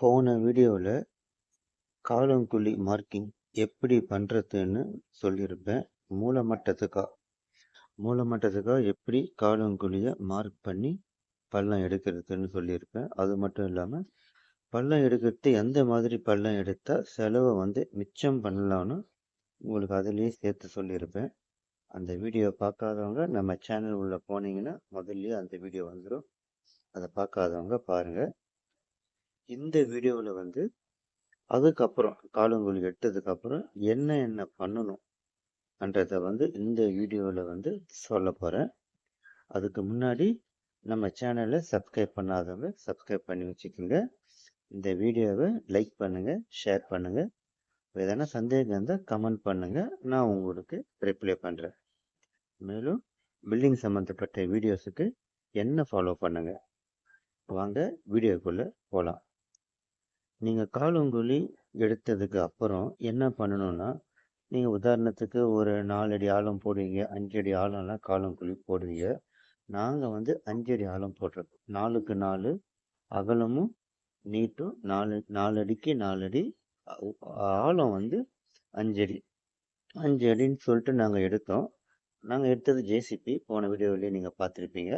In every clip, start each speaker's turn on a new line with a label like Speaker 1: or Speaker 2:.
Speaker 1: போன வீடியோவில் காலங்குழி மார்க்கிங் எப்படி பண்ணுறதுன்னு சொல்லியிருப்பேன். மூலமட்டத்துக்கா? மூலமட்டத்துக்கா எப்படி காலங்குழியை மார்க் பண்ணி பள்ளம் எடுக்கிறதுன்னு சொல்லியிருப்பேன். அது மட்டும் இல்லாமல் பள்ளம் எடுக்கிறது எந்த மாதிரி பள்ளம் எடுத்தால் செலவை வந்து மிச்சம் பண்ணலான்னு உங்களுக்கு அதுலேயே சேர்த்து சொல்லியிருப்பேன். அந்த வீடியோ பார்க்காதவங்க நம்ம சேனல் உள்ளே போனீங்கன்னா முதல்லையே அந்த வீடியோ வந்துடும் அதை பார்க்காதவங்க பாருங்கள் இந்த வீடியோவில் வந்து அதுக்கப்புறம் காலங்குழி எடுத்ததுக்கப்புறம் என்ன என்ன பண்ணணும் என்றதை வந்து இந்த வீடியோவில் வந்து சொல்ல போகிறேன் அதுக்கு முன்னாடி நம்ம சேனலை சப்ஸ்கிரைப் பண்ணாதவங்க சப்ஸ்கிரைப் பண்ணி வச்சுக்கோங்க. இந்த வீடியோவை லைக் பண்ணுங்கள் ஷேர் பண்ணுங்கள் எதனா சந்தேகம் இருந்தால் கமெண்ட் பண்ணுங்கள் நான் உங்களுக்கு ரிப்ளை பண்ணுறேன் மேலும் பில்டிங் சம்மந்தப்பட்ட வீடியோஸுக்கு என்ன ஃபாலோ பண்ணுங்கள் வாங்க வீடியோக்குள்ளே போகலாம் நீங்கள் காலங்குழி எடுத்ததுக்கு அப்புறம் என்ன பண்ணணும்னா நீங்கள் உதாரணத்துக்கு ஒரு நாலடி ஆழம் போடுவீங்க அஞ்சடி ஆழம்லாம் காலங்குழி போடுவீங்க. நாங்கள் வந்து அஞ்சடி ஆழம் போடுறோம் நாலுக்கு நாலு அகலமும் நீட்டும் நாலு நாலடிக்கு நாலடி ஆழம் வந்து அஞ்சடி. அஞ்சு அடின்னு சொல்லிட்டு நாங்கள் எடுத்தோம். நாங்கள் எடுத்தது ஜேசிபி. போன வீடியோவிலே நீங்கள் பார்த்துருப்பீங்க.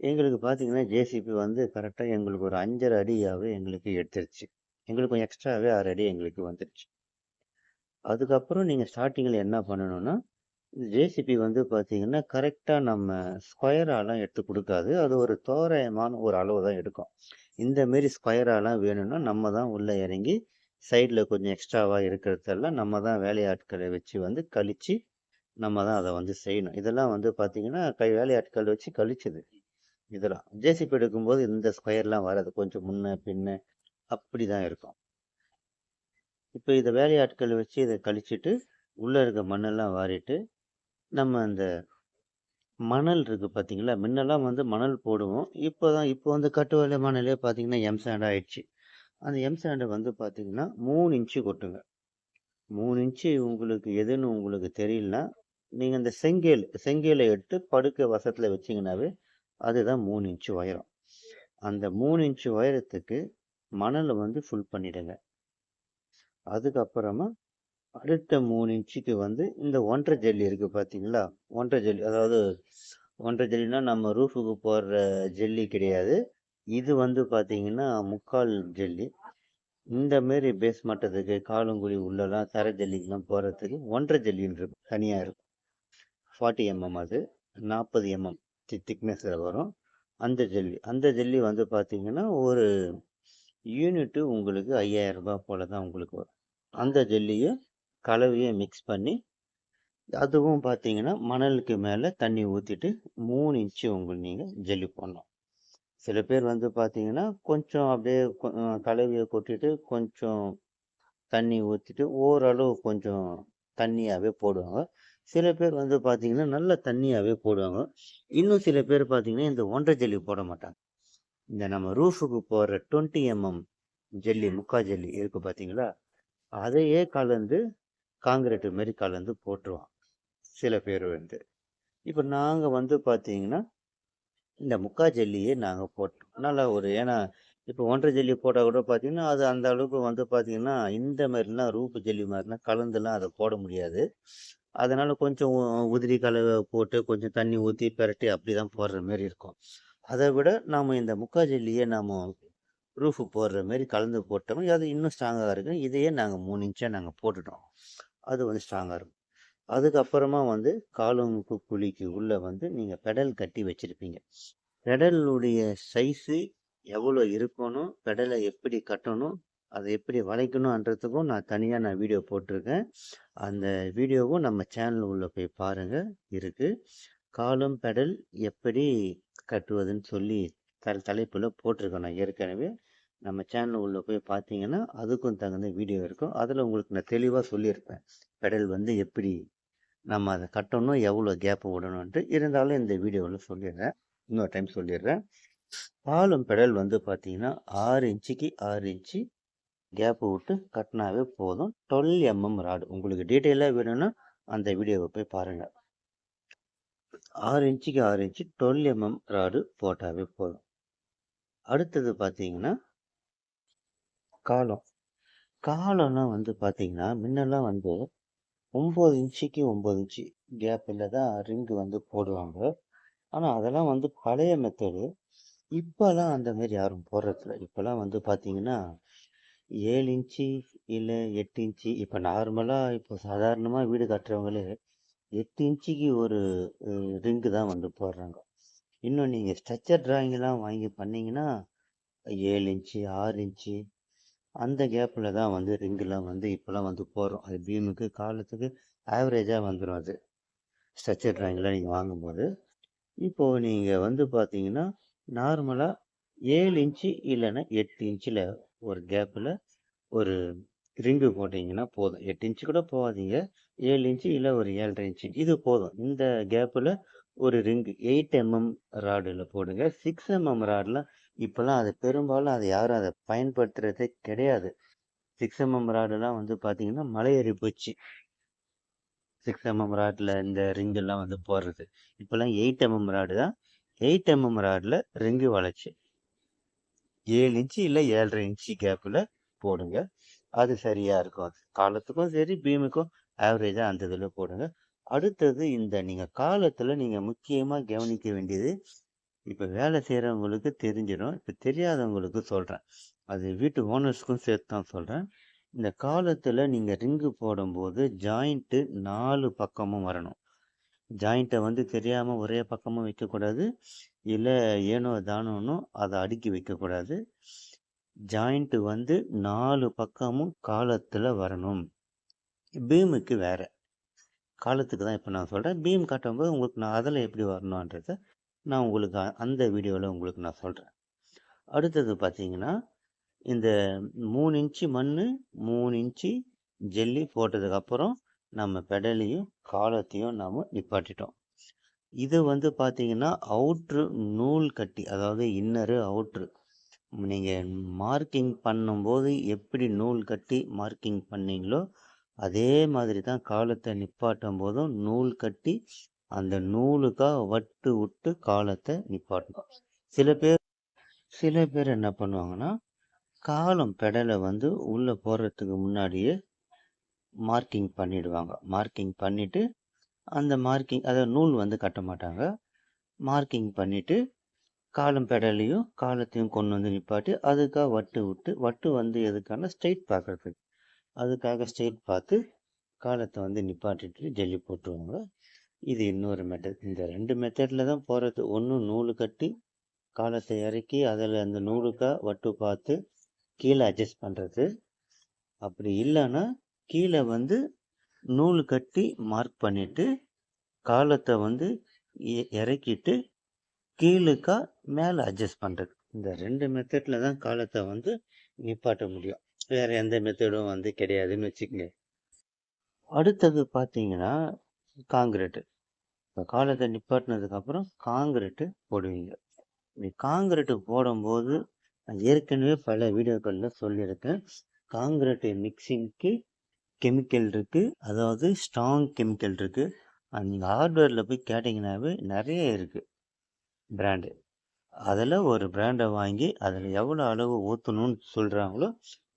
Speaker 1: எங்களுக்கு பார்த்தீங்கன்னா ஜேசிபி வந்து கரெக்டாக எங்களுக்கு ஒரு அஞ்சரை அடியாகவே எங்களுக்கு எடுத்துருச்சு. எங்களுக்கு கொஞ்சம் எக்ஸ்ட்ராவே ஆறு அடி எங்களுக்கு வந்துடுச்சு அதுக்கப்புறம் நீங்கள் ஸ்டார்டிங்கில் என்ன பண்ணணும்னா ஜேசிபி வந்து பார்த்தீங்கன்னா கரெக்டாக நம்ம ஸ்கொயராலாம் எடுத்து கொடுக்காது. அது ஒரு தோராயமான ஒரு அளவு தான் எடுக்கும். இந்த மாரி ஸ்கொயராலாம் வேணும்னா நம்ம தான் உள்ளே இறங்கி சைடில் கொஞ்சம் எக்ஸ்ட்ராவாக இருக்கிறதெல்லாம் நம்ம தான் வேலையாட்களை வச்சு வந்து கழித்து நம்ம தான் அதை வந்து செய்யணும். இதெல்லாம் வந்து பார்த்தீங்கன்னா கை வேலையாட்கள் வச்சு கழிச்சது. இதெல்லாம். ஜேசிபி எடுக்கும்போது இந்த ஸ்கொயர்லாம் வராது. கொஞ்சம் முன்ன பின்ன அப்படி தான் இருக்கும். இப்போ இதை வேலையாட்களை வச்சு இதை கழிச்சிட்டு உள்ளே இருக்க மண்ணெல்லாம் வாரிட்டு நம்ம அந்த மணல் இருக்குது பார்த்தீங்களா முன்னெல்லாம் வந்து மணல் போடுவோம். இப்போ தான் இப்போ வந்து கட்டு வேலை மணலே பார்த்தீங்கன்னா எம் சாண்ட் ஆயிடுச்சு. அந்த எம் சாண்டை வந்து பார்த்தீங்கன்னா மூணு இன்ச்சு கொட்டுங்க. மூணு இன்ச்சு உங்களுக்கு எதுன்னு உங்களுக்கு தெரியலனா நீங்கள் அந்த செங்கேல் செங்கேலை எடுத்து படுக்க வசத்தில் வச்சிங்கனாவே அதுதான் மூணு இன்ச்சு உயரம். அந்த மூணு இன்ச்சு உயரத்துக்கு மணலை வந்து ஃபுல் பண்ணிடுங்க. அதுக்கப்புறமா அடுத்த மூணு இன்ச்சுக்கு வந்து இந்த ஒன்றரை ஜல்லி இருக்குது பார்த்தீங்களா ஒன்றரை ஜல்லி அதாவது ஒன்றரை ஜல்லினா நம்ம ரூஃபுக்கு போடுற ஜல்லி கிடையாது. இது வந்து பார்த்தீங்கன்னா முக்கால் ஜல்லி. இந்த மாரி பேஸ் மட்டத்துக்கு காலங்குழி உள்ளலாம் தர ஜல்லிக்கெலாம் போகிறதுக்கு ஒன்றரை ஜல்லின்னு இருக்கும். தனியாக இருக்கும் ஃபார்ட்டி எம்எம் அது நாற்பது எம்எம் திக்னஸில் வரும். அந்த ஜல்லி அந்த ஜல்லி வந்து பார்த்தீங்கன்னா ஒரு யூனிட்டு உங்களுக்கு ஐயாயிரம் ரூபாய் போல் தான் உங்களுக்கு வரும். அந்த ஜல்லியை கலவையை மிக்ஸ் பண்ணி அதுவும் பார்த்தீங்கன்னா மணலுக்கு மேலே தண்ணி ஊற்றிட்டு மூணு இன்ச்சு உங்களுக்கு நீங்கள் ஜெல்லி போடணும். சில பேர் வந்து பார்த்தீங்கன்னா கொஞ்சம் அப்படியே கலவையை கொட்டிட்டு கொஞ்சம் தண்ணி ஊற்றிட்டு ஓரளவு கொஞ்சம் தண்ணியாகவே போடுவாங்க. சில பேர் வந்து பார்த்தீங்கன்னா நல்ல தண்ணியாகவே போடுவாங்க. இன்னும் சில பேர் பார்த்தீங்கன்னா இந்த ஒன்றை ஜெல்லி போட மாட்டாங்க. இந்த நம்ம ரூஃபுக்கு போகிற டுவெண்ட்டி எம்எம் ஜல்லி முக்கா ஜல்லி இருக்குது பார்த்தீங்களா அதையே கலந்து காங்கிரீட்டு மாரி கலந்து போட்டுருவான் சில பேர் வந்து. இப்போ நாங்கள் வந்து பார்த்தீங்கன்னா இந்த முக்கா ஜல்லியே நாங்கள் போட்டோம். நல்லா ஒரு ஏன்னா இப்போ ஒன்றரை ஜல்லி போட்டால் கூட பார்த்தீங்கன்னா அது அந்த அளவுக்கு வந்து பார்த்தீங்கன்னா இந்த மாதிரிலாம் ரூப்பு ஜல்லி மாதிரிலாம் கலந்துலாம் அதை போட முடியாது. அதனால் கொஞ்சம் உதிரி கலவை போட்டு கொஞ்சம் தண்ணி ஊற்றி பெரட்டி அப்படி தான் போடுற மாரி இருக்கும். அதை விட நாம் இந்த முக்கா நாம் ரூஃபு போடுற மாரி கலந்து போட்டோம் அது இன்னும் ஸ்ட்ராங்காக இருக்கும். இதையே நாங்கள் மூணு இன்ச்சாக நாங்கள் போட்டுட்டோம். அது வந்து ஸ்ட்ராங்காக இருக்கும். அதுக்கப்புறமா வந்து காலுங்கு குழிக்கு உள்ளே வந்து நீங்கள் பெடல் கட்டி வச்சுருப்பீங்க. பெடலுடைய சைஸு எவ்வளோ இருக்கணும் பெடலை எப்படி கட்டணும் அதை எப்படி வளைக்கணுன்றதுக்கும் நான் தனியாக நான் வீடியோ போட்டிருக்கேன். அந்த வீடியோவும் நம்ம சேனல் உள்ளே போய் பாருங்கள் இருக்குது காலும் பெடல் எப்படி கட்டுவதுன்னு சொல்லி த தலைப்பில் போட்டிருக்கோம் நான் ஏற்கனவே. நம்ம சேனல் உள்ளே போய் பார்த்தீங்கன்னா அதுக்கும் தகுந்த வீடியோ இருக்கும். அதில் உங்களுக்கு நான் தெளிவாக சொல்லியிருப்பேன். பெடல் வந்து எப்படி நம்ம அதை கட்டணும் எவ்வளோ கேப்பு விடணுன்ட்டு இருந்தாலும் இந்த வீடியோவில் சொல்லிடுறேன். இன்னொரு டைம் சொல்லிடுறேன். பாலும் பெடல் வந்து பார்த்தீங்கன்னா ஆறு இன்ச்சுக்கு ஆறு இன்ச்சு கேப்பு விட்டு கட்டினாவே போதும். டுவெல் எம்எம் ராடு உங்களுக்கு டீட்டெயிலாக வேணும்னா அந்த வீடியோவை போய் பாருங்கள் ஆறு இன்ச்சுக்கு ஆறு இன்ச்சு டுவெல் எம்எம் ராடு போட்டாவே போதும். அடுத்தது பார்த்தீங்கன்னா காலம். காலம்லாம் வந்து பார்த்தீங்கன்னா முன்னெல்லாம் வந்து ஒம்பது இன்ச்சுக்கு ஒம்பது இன்ச்சு கேப்பில் தான் ரிங்கு வந்து போடுவாங்க. ஆனால் அதெல்லாம் வந்து பழைய மெத்தடு இப்போலாம் அந்த மாதிரி யாரும் போடுறதில்ல. இப்போலாம் வந்து பார்த்தீங்கன்னா ஏழு இன்ச்சு இல்லை எட்டு இன்ச்சு இப்போ நார்மலாக இப்போ சாதாரணமாக வீடு கட்டுறவங்களே எட்டு இன்ச்சுக்கு ஒரு ரிங்கு தான் வந்து போடுறாங்க. இன்னும் நீங்கள் ஸ்ட்ரக்சர் டிராயிங்லாம் வாங்கி பண்ணிங்கன்னா ஏழு இன்ச்சு ஆறு இன்ச்சு அந்த கேப்பில் தான் வந்து ரிங்குலாம் வந்து இப்போலாம் வந்து போடுறோம். அது பீமுக்கு காலத்துக்கு ஆவரேஜாக வந்துடும் அது. ஸ்ட்ரக்சர் டிராயிங்லாம் நீங்கள் வாங்கும்போது. இப்போது நீங்கள் வந்து பார்த்தீங்கன்னா நார்மலாக ஏழு இன்ச்சு இல்லைன்னா எட்டு இன்ச்சில் ஒரு கேப்பில் ஒரு ரிங்கு போட்டிங்கன்னா போதும். எட்டு இன்ச்சு கூட போகாதீங்க. ஏழு இன்ச்சு இல்லை ஒரு ஏழரை இன்ச்சு. இது போதும். இந்த கேப்பில் ஒரு ரிங்கு எயிட் எம்எம் ராடில் போடுங்க. சிக்ஸ் எம்எம் ராடில் இப்போல்லாம் அது பெரும்பாலும் அதை யாரும் அதை பயன்படுத்துறதே கிடையாது. சிக்ஸ் எம்எம் ராடெல்லாம் வந்து பார்த்தீங்கன்னா மலையேறி போச்சு. சிக்ஸ் எம்எம் ராடில் இந்த ரிங்கெல்லாம் வந்து போடுறது. இப்போல்லாம் எயிட் எம்எம் ராடு தான். எயிட் எம்எம் ராடில் ரிங்கு வளைச்சு ஏழு இன்ச்சு இல்லை ஏழரை இன்ச்சு கேப்பில் போடுங்க. அது சரியாக இருக்கும். அது காலத்துக்கும் சரி பீமுக்கும் ஆவரேஜாக அந்த இதில் போடுங்க. அடுத்தது இந்த நீங்கள் காலத்தில் நீங்கள் முக்கியமாக கவனிக்க வேண்டியது இப்போ வேலை செய்கிறவங்களுக்கு தெரிஞ்சிடும் இப்போ தெரியாதவங்களுக்கு சொல்கிறேன் அது வீட்டு ஓனர்ஸ்க்கும் சேர்த்து தான் சொல்கிறேன் இந்த காலத்தில் நீங்கள் ரிங்கு போடும்போது ஜாயிண்ட்டு நாலு பக்கமும் வரணும். ஜாயிண்ட்டை வந்து தெரியாமல் ஒரே பக்கமும் வைக்கக்கூடாது இல்லை ஏனோ தானோன்னு அதை அடுக்கி வைக்கக்கூடாது. ஜாயிண்ட்டு வந்து நாலு பக்கமும் காலத்தில் வரணும். பீமுக்கு வேறு. காலத்துக்கு தான் இப்போ நான் சொல்கிறேன் பீம் காட்டும்போது உங்களுக்கு நான் அதில் எப்படி வரணுன்றத நான் உங்களுக்கு அந்த வீடியோவில் உங்களுக்கு நான் சொல்கிறேன் அடுத்தது பார்த்தீங்கன்னா இந்த மூணு இன்ச்சு மண் மூணு இன்ச்சு ஜெல்லி போட்டதுக்கப்புறம் நம்ம பெடலையும் காலத்தையும் நாம் நிப்பாட்டிட்டோம். இது வந்து பார்த்தீங்கன்னா அவுட்ரு நூல் கட்டி அதாவது இன்னரு அவுட்ரு. நீங்கள் மார்க்கிங் பண்ணும்போது எப்படி நூல் கட்டி மார்க்கிங் பண்ணீங்களோ அதே மாதிரி தான் காலத்தை நிப்பாட்டும் போதும் நூல் கட்டி அந்த நூலுக்காக வட்டு விட்டு காலத்தை நிப்பாட்டணும். சில பேர் சில பேர் என்ன பண்ணுவாங்கன்னா காலம் பெடலை வந்து உள்ளே போடுறதுக்கு முன்னாடியே மார்க்கிங் பண்ணிடுவாங்க. மார்க்கிங் பண்ணிட்டு அந்த மார்க்கிங் அதை நூல் வந்து கட்ட மாட்டாங்க. மார்க்கிங் பண்ணிட்டு காலம் பெடலையும் காலத்தையும் கொண்டு வந்து நிப்பாட்டி அதுக்காக வட்டு விட்டு வட்டு வந்து எதுக்கான ஸ்ட்ரைட் பார்க்கறதுக்கு. அதுக்காக ஸ்டேட் பார்த்து காலத்தை வந்து நிப்பாட்டிட்டு ஜல்லி போட்டுருவாங்க. இது இன்னொரு மெத்தட் இந்த ரெண்டு மெத்தடில் தான் போகிறது ஒன்று நூல் கட்டி காலத்தை இறக்கி அதில் அந்த நூலுக்காக வட்டு பார்த்து கீழே அட்ஜஸ்ட் பண்ணுறது அப்படி இல்லைன்னா கீழே வந்து நூல் கட்டி மார்க் பண்ணிவிட்டு காலத்தை வந்து இறக்கிட்டு கீழுக்கா மேலே அட்ஜஸ்ட் பண்ணுறது இந்த ரெண்டு மெத்தடில் தான் காலத்தை வந்து நிப்பாட்ட முடியும். வேறு எந்த மெத்தடும் வந்து கிடையாதுன்னு வச்சுக்கோங்க. அடுத்தது பார்த்தீங்கன்னா காங்கிரீட்டு. இப்போ காலத்தை நிப்பாட்டினதுக்கப்புறம் காங்கிரீட்டு போடுவீங்க. இப்படி காங்கிரீட்டு போடும்போது நான் ஏற்கனவே பல வீடியோக்களில் சொல்லியிருக்கேன். காங்கிரீட்டு மிக்சிங்க்கு கெமிக்கல் இருக்குது அதாவது ஸ்ட்ராங் கெமிக்கல் இருக்குது நீங்கள் ஹார்ட்வேரில் போய் கேட்டிங்கனாவே நிறைய இருக்குது பிராண்டு அதில் ஒரு பிராண்டை வாங்கி அதில் எவ்வளோ அளவு ஊற்றணும்னு சொல்கிறாங்களோ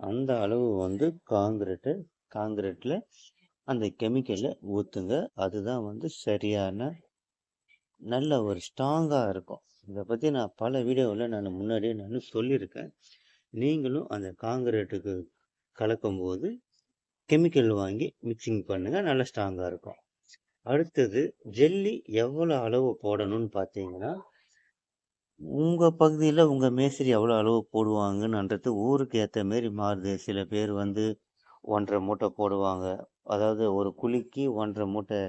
Speaker 1: அந்த அளவு வந்து காங்கிரீட்டு காங்கிரீட்டில் அந்த கெமிக்கலை ஊற்றுங்க அதுதான் வந்து சரியான நல்ல ஒரு ஸ்ட்ராங்காக இருக்கும். இதை பற்றி நான் பல வீடியோவில் நான் முன்னாடியே நான் சொல்லியிருக்கேன். நீங்களும் அந்த காங்கிரீட்டுக்கு கலக்கும்போது கெமிக்கல் வாங்கி மிக்சிங் பண்ணுங்கள் நல்லா ஸ்ட்ராங்காக இருக்கும். அடுத்தது ஜெல்லி எவ்வளோ அளவு போடணும்னு பார்த்தீங்கன்னா உங்கள் பகுதியில் உங்கள் மேஸ்திரி எவ்வளோ அளவு போடுவாங்கன்றது ஊருக்கு ஏற்ற மாரி மாறுது. சில பேர் வந்து ஒன்றரை மூட்டை போடுவாங்க. அதாவது ஒரு குழிக்கு ஒன்றரை மூட்டை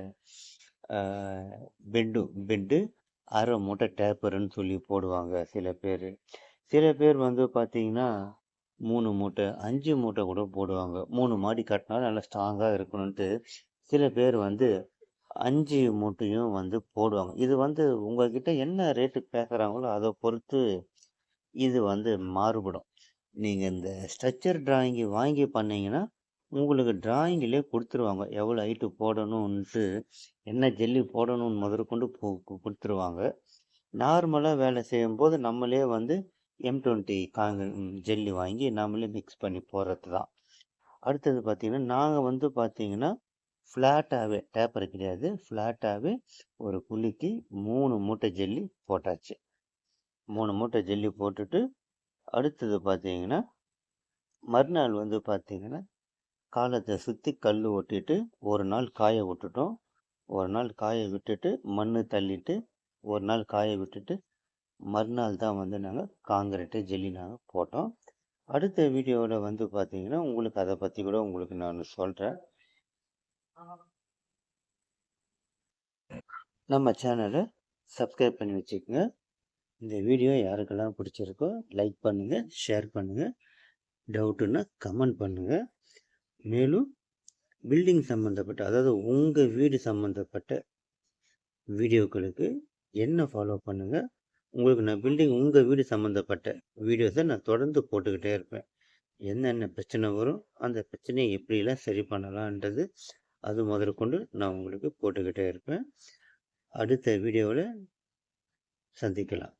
Speaker 1: பெண்டு பெண்டு அரை மூட்டை டேப்பருன்னு சொல்லி போடுவாங்க சில பேர். சில பேர் வந்து பார்த்தீங்கன்னா மூணு மூட்டை அஞ்சு மூட்டை கூட போடுவாங்க. மூணு மாடி கட்டினாலும் நல்லா ஸ்ட்ராங்காக இருக்கணுன்ட்டு சில பேர் வந்து அஞ்சு மூட்டையும் வந்து போடுவாங்க. இது வந்து உங்ககிட்ட என்ன ரேட்டுக்கு பேசுகிறாங்களோ அதை பொறுத்து இது வந்து மாறுபடும். நீங்கள் இந்த ஸ்ட்ரக்சர் டிராயிங்கு வாங்கி பண்ணீங்கன்னா உங்களுக்கு டிராயிங்கிலே கொடுத்துருவாங்க. எவ்வளோ ஹைட்டு போடணுன்ட்டு என்ன ஜெல்லி போடணும்னு முதற்கொண்டு போ கொடுத்துருவாங்க. நார்மலாக வேலை செய்யும்போது நம்மளே வந்து எம் டுவெண்ட்டி காங்க ஜெல்லி வாங்கி நம்மளே மிக்ஸ் பண்ணி போடுறது தான் அடுத்தது பார்த்தீங்கன்னா நாங்கள் வந்து பார்த்தீங்கன்னா ஃப்ளாட்டாகவே டேப்பர் கிடையாது. ஃப்ளாட்டாகவே ஒரு குழிக்கு மூணு மூட்டை ஜெல்லி போட்டாச்சு. மூணு மூட்டை ஜெல்லி போட்டுட்டு அடுத்தது பார்த்தீங்கன்னா மறுநாள் வந்து பார்த்தீங்கன்னா காலத்தை சுற்றி கல் ஒட்டிட்டு ஒரு நாள் காய விட்டுட்டோம். ஒரு நாள் காய விட்டுட்டு மண் தள்ளிட்டு ஒரு நாள் காய விட்டுட்டு மறுநாள் தான் வந்து நாங்கள் காங்கிரீட்டு ஜெல்லி நாங்கள் போட்டோம். அடுத்த வீடியோவில் வந்து பார்த்தீங்கன்னா உங்களுக்கு அதை பற்றி கூட உங்களுக்கு நான் சொல்கிறேன் நம்ம சேனலை சப்ஸ்கிரைப் பண்ணி வச்சுக்கோங்க. இந்த வீடியோ யாருக்கெல்லாம் பிடிச்சிருக்கோ லைக் பண்ணுங்கள் ஷேர் பண்ணுங்கள் டவுட்டுன்னா கமெண்ட் பண்ணுங்கள் மேலும் பில்டிங் சம்மந்தப்பட்ட அதாவது உங்கள் வீடு சம்மந்தப்பட்ட வீடியோக்களுக்கு என்ன ஃபாலோ பண்ணுங்கள் உங்களுக்கு நான் பில்டிங் உங்கள் வீடு சம்மந்தப்பட்ட வீடியோஸை நான் தொடர்ந்து போட்டுக்கிட்டே இருப்பேன். என்னென்ன பிரச்சனை வரும் அந்த பிரச்சனையை எப்படிலாம் சரி பண்ணலான்றது அது முதற்கொண்டு நான் உங்களுக்கு போட்டுக்கிட்டே இருப்பேன். அடுத்த வீடியோவில் சந்திக்கலாம்.